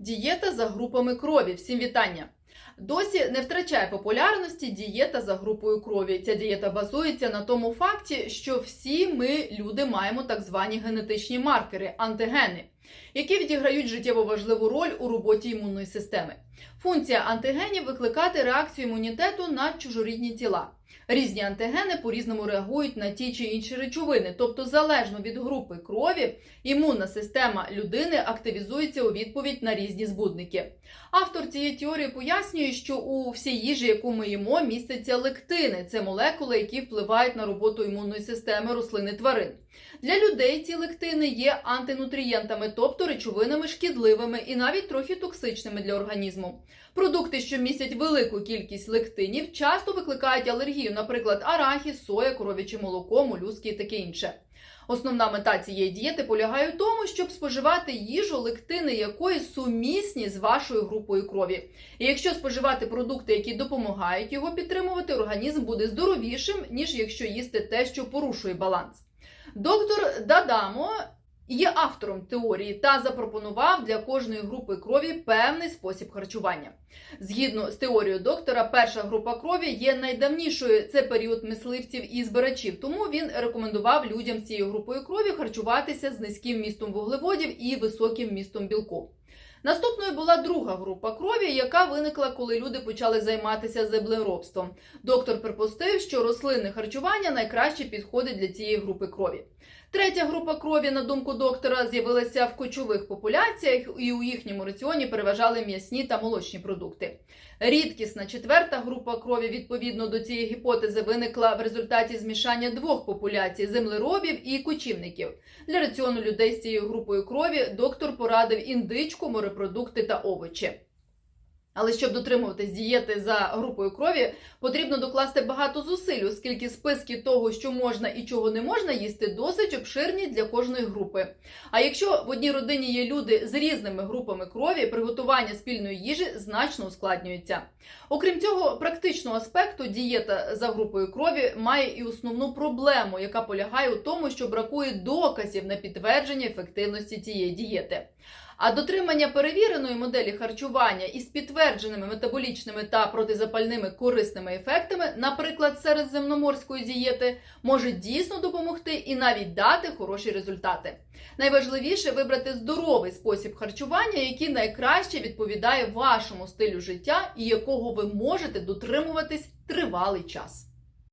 Дієта за групами крові. Всім вітання! Досі не втрачає популярності дієта за групою крові. Ця дієта базується на тому факті, що всі ми, люди, маємо так звані генетичні маркери антигени, які відіграють життєво важливу роль у роботі імунної системи. Функція антигенів викликати реакцію імунітету на чужорідні тіла. Різні антигени по-різному реагують на ті чи інші речовини, тобто залежно від групи крові, імунна система людини активізується у відповідь на різні збудники. Автор цієї теорії пояснює, що у всій їжі, яку ми їмо, містяться лектини. Це молекули, які впливають на роботу імунної системи рослин і тварин. Для людей ці лектини є антинутрієнтами, тобто речовинами шкідливими і навіть трохи токсичними для організму. Продукти, що містять велику кількість лектинів, часто викликають алергію, наприклад, арахіс, соя, коров'яче молоко, молюски і таке інше. Основна мета цієї дієти полягає в тому, щоб споживати їжу, лектини якої сумісні з вашою групою крові. І якщо споживати продукти, які допомагають його підтримувати, організм буде здоровішим, ніж якщо їсти те, що порушує баланс. Доктор Дадамо є автором теорії та запропонував для кожної групи крові певний спосіб харчування. Згідно з теорією доктора, перша група крові є найдавнішою. Це період мисливців і збирачів. Тому він рекомендував людям з цією групою крові харчуватися з низьким містом вуглеводів і високим містом білку. Наступною була друга група крові, яка виникла, коли люди почали займатися землеробством. Доктор припустив, що рослинне харчування найкраще підходить для цієї групи крові. Третя група крові, на думку доктора, з'явилася в кочових популяціях, і у їхньому раціоні переважали м'ясні та молочні продукти. Рідкісна четверта група крові, відповідно до цієї гіпотези, виникла в результаті змішання двох популяцій землеробів і кочівників. Для раціону людей з цією групою крові доктор порадив індичку, морепродукти та овочі. Але щоб дотримуватись дієти за групою крові, потрібно докласти багато зусиль, оскільки списки того, що можна і чого не можна їсти, досить обширні для кожної групи. А якщо в одній родині є люди з різними групами крові, приготування спільної їжі значно ускладнюється. Окрім цього, практичного аспекту дієта за групою крові має і основну проблему, яка полягає у тому, що бракує доказів на підтвердження ефективності цієї дієти. А дотримання перевіреної моделі харчування із підтвердженими метаболічними та протизапальними корисними ефектами, наприклад, середземноморської дієти, може дійсно допомогти і навіть дати хороші результати. Найважливіше вибрати здоровий спосіб харчування, який найкраще відповідає вашому стилю життя і якого ви можете дотримуватись тривалий час.